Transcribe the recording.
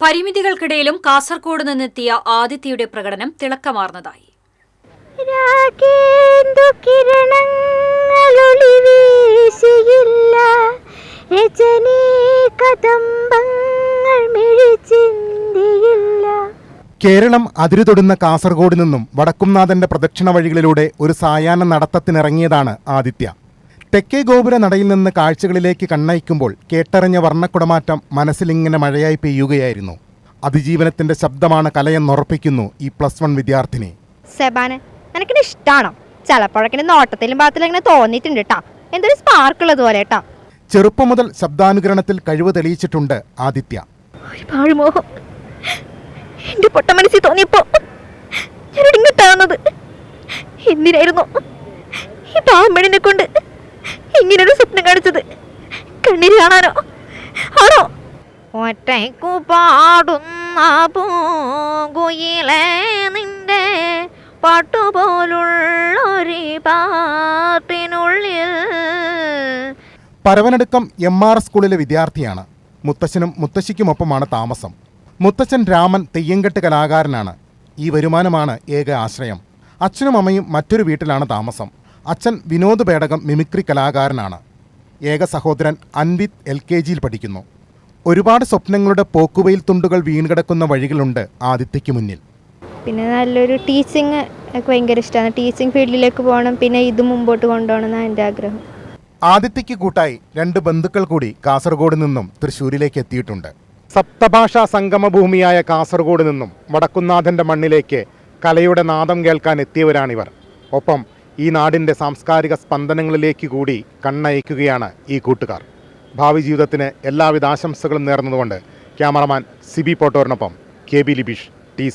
പരിമിതികൾക്കിടയിലും കാസർഗോഡ് നിന്നെത്തിയ ആദിത്യയുടെ പ്രകടനം തിളക്കമാർന്നതായി. കേരളം അതിരുതൊടുന്ന കാസർഗോഡ് നിന്നും വടക്കുംനാഥന്റെ പ്രദക്ഷിണ വഴികളിലൂടെ ഒരു സായാഹ്ന നടത്തത്തിനിറങ്ങിയതാണ് ആദിത്യ. തെക്കേ ഗോപുര നടയിൽ നിന്ന് കാഴ്ചകളിലേക്ക് കണ്ണയക്കുമ്പോൾ കേട്ടറിഞ്ഞ വർണക്കുടമാറ്റം മനസ്സിലിങ്ങനെ മഴയായി പെയ്യുകയായിരുന്നു. അതിജീവനത്തിന്റെ ശബ്ദമാണ് കലയെന്നുറപ്പിക്കുന്നു ഈ പ്ലസ് വൺ വിദ്യാർത്ഥിനി. സെബാന് എനിക്കിത് ഇഷ്ടമാണോ ചിലപ്പോഴൊക്കെ നോട്ടത്തിലും ഭാഗത്തിലും ഇങ്ങനെ തോന്നിയിട്ടുണ്ട് കേട്ടാ എന്തൊരു സ്പാർക്ക് ഉള്ളത് പോലെ കേട്ടാ ചെറുപ്പം മുതൽ ശബ്ദാനുകരണത്തിൽ കഴിവ് തെളിയിച്ചിട്ടുണ്ട് ആദിത്യ. എന്റെ പൊട്ട മനസ്സിൽ തോന്നിയപ്പോ എന്തിനായിരുന്നു? ഈ പാമ്പണിനെ കൊണ്ട് ഇങ്ങനൊരു സ്വപ്നം കാണിച്ചത്. കണ്ണീര് കാണാനോ? ആണോ? ഒറ്റയ്ക്കു പാടുന്ന പൂങ്കുയിലേ നിന്റെ പാട്ടുപോലുള്ളൊരു പാട്ടിനുള്ളിൽ. പരവനടുക്കം എം ആർ സ്കൂളിലെ വിദ്യാർത്ഥിയാണ്. മുത്തശ്ശനും മുത്തശ്ശിക്കുമൊപ്പമാണ് താമസം. മുത്തച്ഛൻ രാമൻ തെയ്യങ്കെട്ട് കലാകാരനാണ്. ഈ വരുമാനമാണ് ഏക ആശ്രയം. അച്ഛനും അമ്മയും മറ്റൊരു വീട്ടിലാണ് താമസം. അച്ഛൻ വിനോദ് പേടകം മിമിക്രി കലാകാരനാണ്. ഏക സഹോദരൻ അൻവിത് എൽ കെ ജിയിൽ പഠിക്കുന്നു. ഒരുപാട് സ്വപ്നങ്ങളുടെ പോക്കുവയിൽ തുണ്ടുകൾ വീണുകിടക്കുന്ന വഴികളുണ്ട് ആദിത്യയ്ക്ക് മുന്നിൽ. പിന്നെ നല്ലൊരു ടീച്ചിങ് ഒക്കെ ഭയങ്കര ഇഷ്ടമാണ് ടീച്ചിങ് ഫീൽഡിലേക്ക് പോകണം പിന്നെ ഇത് മുമ്പോട്ട് കൊണ്ടുപോകണം എന്നാണ് എന്റെ ആഗ്രഹം. ആദിത്യയ്ക്ക് കൂട്ടായി രണ്ട് ബന്ധുക്കൾ കൂടി കാസർഗോഡ് നിന്നും തൃശ്ശൂരിലേക്ക് എത്തിയിട്ടുണ്ട്. സപ്തഭാഷാ സംഗമഭൂമിയായ കാസർഗോഡ് നിന്നും വടക്കുന്നാഥന്റെ മണ്ണിലേക്ക് കലയുടെ നാദം കേൾക്കാൻ എത്തിയവരാണിവർ. ഒപ്പം ഈ നാടിന്റെ സാംസ്കാരിക സ്പന്ദനങ്ങളിലേക്ക് കൂടി കണ്ണയക്കുകയാണ് ഈ കൂട്ടുകാർ. ഭാവി ജീവിതത്തിന് എല്ലാവിധ ആശംസകളും നേർന്നതുകൊണ്ട് ക്യാമറമാൻ സിബി പോട്ടോറിനൊപ്പം കെ ബി ലിബീഷ് ടി